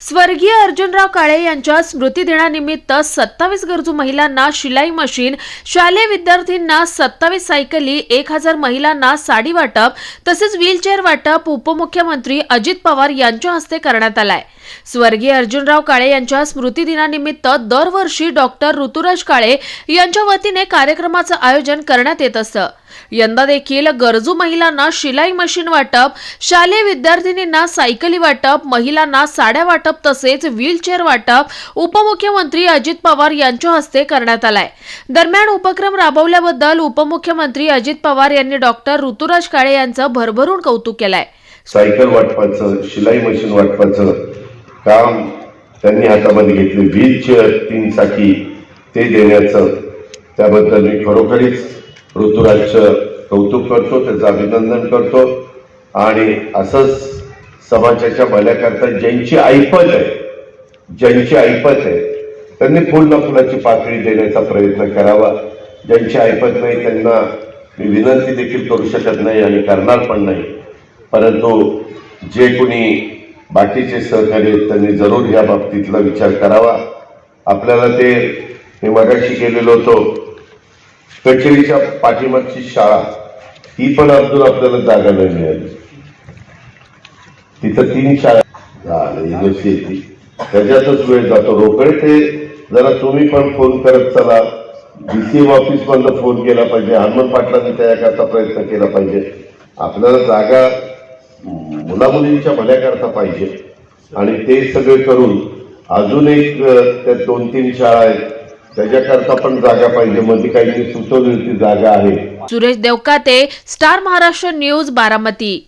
स्वर्गीय अर्जुनराव काळे यांच्या स्मृतिदिनानिमित्त सत्तावीस गरजू महिलांना शिलाई मशीन शालेय विद्यार्थ्यांना सत्तावीस सायकली एक हजार महिलांना साडी वाटप तसेच व्हीलचेअर वाटप उपमुख्यमंत्री अजित पवार यांच्या हस्ते करण्यात आलाय. स्वर्गीय अर्जुनराव काळे यांच्या स्मृतिदिनानिमित्त दरवर्षी डॉक्टर ऋतुराज काळे यांच्या वतीने कार्यक्रमाचं आयोजन करण्यात येत असतं. यंदा देखील गरजू महिलांना शिलाई मशीन वाटप शालेय विद्यार्थिनींना सायकली वाटप महिलांना साड्या वाटप तसेच व्हीलचेअर वाटप उपमुख्यमंत्री अजित पवार यांच्या हस्ते करण्यात आलाय. दरम्यान उपक्रम राबवल्याबद्दल उपमुख्यमंत्री अजित पवार यांनी डॉक्टर ऋतुराज काळे यांचं भरभरून कौतुक केलंय. सायकल वाटपाचं शिलाई मशीन वाटपाचं काम त्यांनी हातामध्ये घेतले. व्हीलचेअर तीन चाकी ते देण्याचं त्याबद्दल मी खरोखरीच ऋतुराजचं कौतुक करतो त्याचं अभिनंदन करतो. आणि असंच समाजाच्या भल्याकरता ज्यांची ऐपत आहे ज्यांची ऐपत आहे त्यांनी फुल फुलाची पाकळी देण्याचा प्रयत्न करावा. ज्यांची ऐपत नाही त्यांना मी विनंती देखील करू शकत नाही आणि करणार पण नाही. परंतु जे कोणी बाकीचे सहकारी आहेत त्यांनी जरूर या बाबतीतला विचार करावा. आपल्याला ते मी मगाशी गेलेलो होतो कचेरीच्या पाठीमागची शाळा ती पण अजून आपल्याला जागा नाही मिळाली. तिथं तीन शाळा त्याच्यातच वेळ जातो. रोकडे ते जरा तुम्ही पण फोन करत चला. डीसीएम ऑफिस मधनं फोन केला पाहिजे. हनुमान पाटलांनी त्याकरता प्रयत्न केला पाहिजे. आपल्याला जागा मुलामुलींच्या भल्याकरता पाहिजे. आणि ते सगळे करून अजून एक त्या दोन तीन शाळा आहेत. त्याच्याकरता पण जागा पाहिजे. मध्ये काही सुचवली होती जागा आहे. Suresh Devkate star Maharashtra news Baramati.